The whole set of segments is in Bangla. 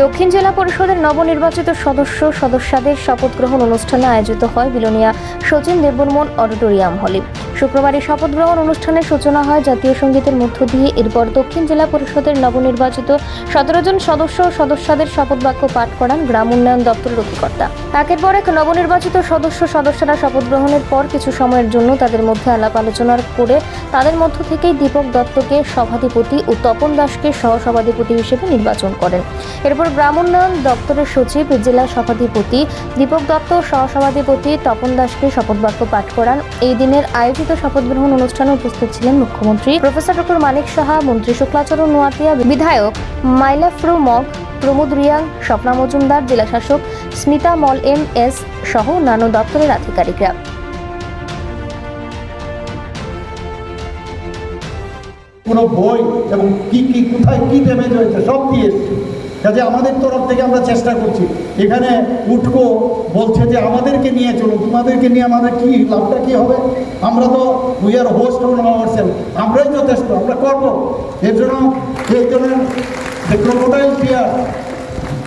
দক্ষিণ জেলা পরিষদের নবনির্বাচিত সদস্য সদস্যদের শপথ গ্রহণ অনুষ্ঠানে আয়োজিত হয় বিলোনিয়া সচিন দেববর্মন অডিটোরিয়াম হলে। শুক্রবার শপথ গ্রহণ অনুষ্ঠানের সূচনা হয়। জাতীয় সঙ্গীতের মধ্য দিয়ে এরপর দক্ষিণ জেলা পরিষদের নবনির্বাচিত সতেরো জন সদস্য ও সদস্যদের শপথ বাক্য পাঠ করান গ্রাম উন্নয়ন দপ্তরের অধিকর্তা একের পর এক নবনির্বাচিত সদস্য সদস্যরা শপথ গ্রহণের পর কিছু সময়ের জন্য তাদের মধ্যে আলাপ আলোচনা করে তাদের মধ্য থেকেই দীপক দত্তকে সভাধিপতি ও তপন দাসকে সহসভাধিপতি হিসেবে নির্বাচন করেন। এরপর গ্রাম উন্নয়ন দপ্তরের সচিব, জেলা সভাধিপতি দীপক দত্ত, সহসভাধিপতি তপন দাসকে শপথ বাক্য পাঠ করান। এই দিনের আয়োজিত শপথ গ্রহণ অনুষ্ঠানে উপস্থিত ছিলেন মুখ্যমন্ত্রী প্রফেসর ডক্টর মানিক সাহা, মন্ত্রী শুক্লাচরণ নোয়াতিয়া, বিধায়ক মাইলাফ্রু মগ, প্রমোদ রিয়াং, স্বপ্না মজুমদার জেলাশাসক স্মিতা মল, এম এস সহ অন্যান্য দপ্তরের আধিকারিকরা। কোনো বই এবং কি কি, কোথায় কি ড্যামেজ হয়েছে, সব দিয়ে কাজে আমাদের তরফ থেকে আমরা চেষ্টা করছি। এখানে উঠকো বলছে যে, আমাদেরকে নিয়ে চলো, তোমাদেরকে নিয়ে আমাদের কি লাভটা কি হবে? আমরা তো we are host on our আমরাই যথেষ্ট, আমরা করব এর জন্য এই জন্য যে ক্রোকোডাইল ফিয়ার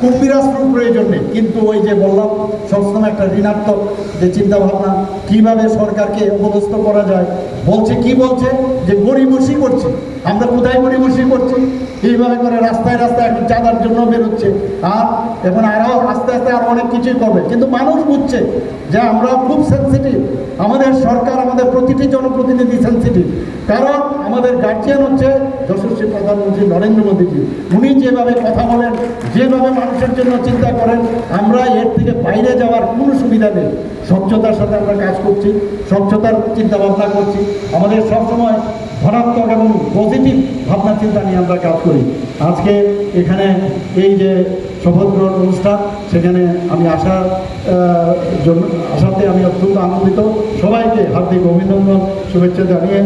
কুম্ভীরাশ্রম প্রয়োজন নেই। কিন্তু ওই যে বললাম, সবসময় একটা ঋণাত্মক যে চিন্তা ভাবনা কীভাবে সরকারকে অপদস্থ করা যায়, বলছে কি বলছে? যে গরিমসি করছে। আমরা কোথায় গরিমসি করছি? এইভাবে করে রাস্তায় রাস্তায় এখন চাঁদার জন্য বেরোচ্ছে। আর এখন আরও আস্তে আস্তে আরও অনেক কিছুই করবে। কিন্তু মানুষ বুঝছে যে আমরা খুব সেন্সিটিভ আমাদের সরকার আমাদের প্রতিটি জনপ্রতিনিধি সেন্সিটিভ কারণ আমাদের গার্জিয়ান হচ্ছে যশস্বী প্রধানমন্ত্রী নরেন্দ্র মোদীজি। উনি যেভাবে কথা বলেন, যেভাবে মানুষের জন্য চিন্তা করেন, আমরা এর থেকে বাইরে যাওয়ার কোনো সুবিধা নেই। স্বচ্ছতার সাথে আমরা কাজ করছি, স্বচ্ছতার চিন্তা ভাবনা করছি। আমাদের সবসময় ধনাত্মক এবং পজিটিভ ভাবনা চিন্তা নিয়ে আমরা কাজ করি। আজকে এখানে এই যে শপথ গ্রহণ অনুষ্ঠান, সেখানে আমি আসার জন্য আসাতে আমি অত্যন্ত আনন্দিত। সবাইকে হার্দিক অভিনন্দন, শুভেচ্ছা জানিয়ে